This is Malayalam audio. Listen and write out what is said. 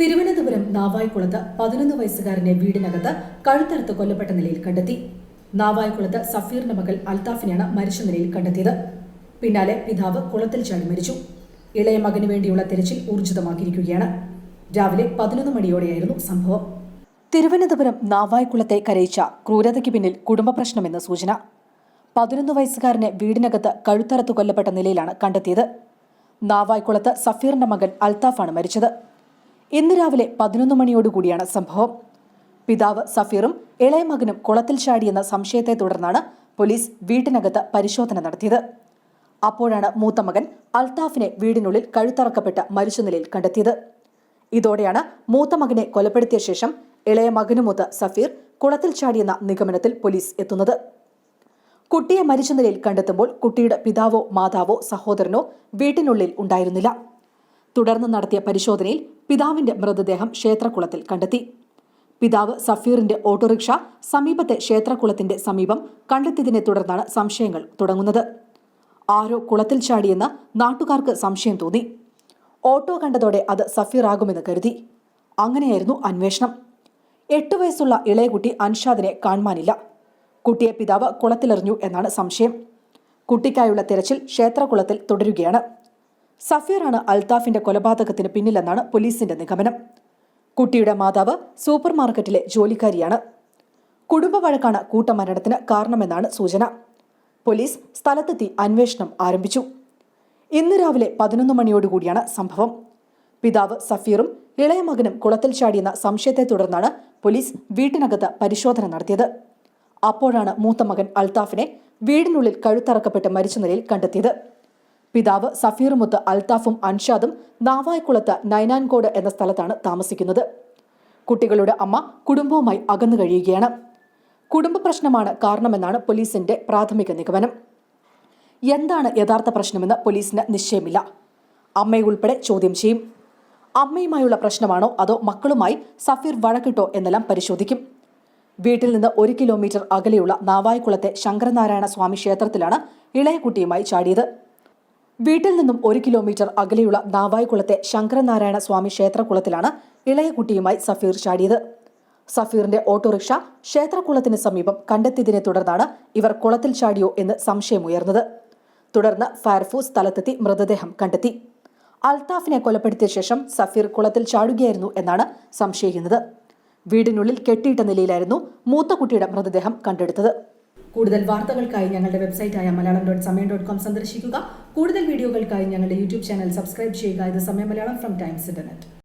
തിരുവനന്തപുരം നാവായിക്കുളത്ത് പതിനൊന്ന് വയസ്സുകാരനെ വീടിനകത്ത് കഴുത്തറുത്ത് കൊല്ലപ്പെട്ട നിലയിൽ കണ്ടെത്തി. നാവായിക്കുളത്ത് സഫീറിന്റെ മകൾ അൽത്താഫിനെയാണ് മരിച്ച നിലയിൽ കണ്ടെത്തിയത്. പിന്നാലെ പിതാവ് കുളത്തിൽ ചാടി മരിച്ചു. ഇളയ മകന് വേണ്ടിയുള്ള തിരച്ചിൽ ഊർജിതമാക്കിയിരിക്കുകയാണ്. രാവിലെ പതിനൊന്ന് മണിയോടെയായിരുന്നു സംഭവം. തിരുവനന്തപുരം നാവായിക്കുളത്തെ കരയിച്ച ക്രൂരതയ്ക്ക് പിന്നിൽ കുടുംബ പ്രശ്നമെന്ന് സൂചന. പതിനൊന്ന് വയസ്സുകാരനെ വീടിനകത്ത് കഴുത്തറത്ത് കൊല്ലപ്പെട്ട നിലയിലാണ് കണ്ടെത്തിയത്. നാവായിക്കുളത്ത് സഫീറിന്റെ മകൻ അൽത്താഫാണ് മരിച്ചത്. ഇന്ന് രാവിലെ പതിനൊന്ന് മണിയോടുകൂടിയാണ് സംഭവം. പിതാവ് സഫീറും ഇളയ മകനും കുളത്തിൽ ചാടിയെന്ന സംശയത്തെ തുടർന്നാണ് പോലീസ് വീട്ടിനകത്ത് പരിശോധന നടത്തിയത്. അപ്പോഴാണ് മൂത്ത മകൻ അൽത്താഫിനെ വീടിനുള്ളിൽ കഴുത്തറക്കപ്പെട്ട് മരിച്ച നിലയിൽ കണ്ടെത്തിയത്. ഇതോടെയാണ് മൂത്ത മകനെ കൊലപ്പെടുത്തിയ ശേഷം ഇളയ മകനുമൊത്ത് സഫീർ കുളത്തിൽ ചാടിയെന്ന നിഗമനത്തിൽ പോലീസ് എത്തുന്നത്. കുട്ടിയെ മരിച്ച നിലയിൽ കണ്ടെത്തുമ്പോൾ കുട്ടിയുടെ പിതാവോ മാതാവോ സഹോദരനോ വീട്ടിനുള്ളിൽ ഉണ്ടായിരുന്നില്ല. തുടർന്ന് നടത്തിയ പരിശോധനയിൽ പിതാവിന്റെ മൃതദേഹം ക്ഷേത്രക്കുളത്തിൽ കണ്ടെത്തി. പിതാവ് സഫീറിന്റെ ഓട്ടോറിക്ഷ സമീപത്തെ ക്ഷേത്രക്കുളത്തിന്റെ സമീപം കണ്ടെത്തിയതിനെ തുടർന്നാണ് സംശയങ്ങൾ തുടങ്ങുന്നത്. ആരോ കുളത്തിൽ ചാടിയെന്ന് നാട്ടുകാർക്ക് സംശയം തോന്നി. ഓട്ടോ കണ്ടതോടെ അത് സഫീറാകുമെന്ന് കരുതി. അങ്ങനെയായിരുന്നു അന്വേഷണം. എട്ട് വയസ്സുള്ള ഇളയകുട്ടി അൻഷാദിനെ കാണുവാനില്ല. കുട്ടിയെ പിതാവ് കുളത്തിലെറിഞ്ഞു എന്നാണ് സംശയം. കുട്ടിക്കായുള്ള തിരച്ചിൽ ക്ഷേത്രകുളത്തിൽ തുടരുകയാണ്. സഫീറാണ് അൽത്താഫിന്റെ കൊലപാതകത്തിന് പിന്നിലെന്നാണ് പോലീസിന്റെ നിഗമനം. കുട്ടിയുടെ മാതാവ് സൂപ്പർ മാർക്കറ്റിലെ ജോലിക്കാരിയാണ്. കുടുംബ വഴക്കാണ് കൂട്ടമരണത്തിന് കാരണമെന്നാണ് സൂചന. പോലീസ് സ്ഥലത്തെത്തി അന്വേഷണം ആരംഭിച്ചു. ഇന്ന് രാവിലെ പതിനൊന്ന് മണിയോടുകൂടിയാണ് സംഭവം. പിതാവ് സഫീറും ഇളയ മകനും കുളത്തിൽ ചാടിയെന്ന സംശയത്തെ തുടർന്നാണ് പോലീസ് വീട്ടിനകത്ത് പരിശോധന നടത്തിയത്. അപ്പോഴാണ് മൂത്ത മകൻ അൽത്താഫിനെ വീടിനുള്ളിൽ കഴുത്തറക്കപ്പെട്ട് മരിച്ച നിലയിൽ കണ്ടെത്തിയത്. പിതാവ് സഫീറുമൊത്ത് അൽത്താഫും അൻഷാദും നാവായ്ക്കുളത്ത് നൈനാൻകോട് എന്ന സ്ഥലത്താണ് താമസിക്കുന്നത്. കുട്ടികളുടെ അമ്മ കുടുംബവുമായി അകന്നു കഴിയുകയാണ്. കുടുംബ പ്രശ്നമാണ് കാരണമെന്നാണ് പോലീസിന്റെ പ്രാഥമിക നിഗമനം. എന്താണ് യഥാർത്ഥ പ്രശ്നമെന്ന് പോലീസിന് നിശ്ചയമില്ല. അമ്മയെ ഉൾപ്പെടെ ചോദ്യം ചെയ്യും. അമ്മയുമായുള്ള പ്രശ്നമാണോ അതോ മക്കളുമായി സഫീർ വഴക്കിട്ടോ എന്നെല്ലാം പരിശോധിക്കും. വീട്ടിൽ നിന്ന് ഒരു കിലോമീറ്റർ അകലെയുള്ള നാവായിക്കുളത്തെ ശങ്കരനാരായണ സ്വാമി ക്ഷേത്രത്തിലാണ് ഇളയ കുട്ടിയുമായി ചാടിയത്. വീട്ടിൽ നിന്നും ഒരു കിലോമീറ്റർ അകലെയുള്ള നാവായിക്കുളത്തെ ശങ്കരനാരായണ സ്വാമി ക്ഷേത്രകുളത്തിലാണ് ഇളയകുട്ടിയുമായി സഫീർ ചാടിയത്. സഫീറിന്റെ ഓട്ടോറിക്ഷ ക്ഷേത്രകുളത്തിന് സമീപം കണ്ടെത്തിയതിനെ തുടർന്നാണ് ഇവർ കുളത്തിൽ ചാടിയോ എന്ന് സംശയമുയർന്നത്. തുടർന്ന് ഫയർഫോഴ്സ് സ്ഥലത്തെത്തി മൃതദേഹം കണ്ടെത്തി. അൽത്താഫിനെ കൊലപ്പെടുത്തിയ ശേഷം സഫീർ കുളത്തിൽ ചാടുകയായിരുന്നു എന്നാണ് സംശയിക്കുന്നത്. വീടിനുള്ളിൽ കെട്ടിയിട്ട നിലയിലായിരുന്നു മൂത്ത കുട്ടിയുടെ മൃതദേഹം കണ്ടെടുത്തത്. കൂടുതൽ വാർത്തകൾക്കായി ഞങ്ങളുടെ വെബ്സൈറ്റായ Malayalam dot Samayam dot com സന്ദർശിക്കുക. കൂടുതൽ വീഡിയോകൾക്കായി ഞങ്ങളുടെ യൂട്യൂബ് ചാനൽ സബ്സ്ക്രൈബ് ചെയ്യുക. ഇത് സമയം മലയാളം ഫ്രം ടൈംസ് ഇന്റർനെറ്റ്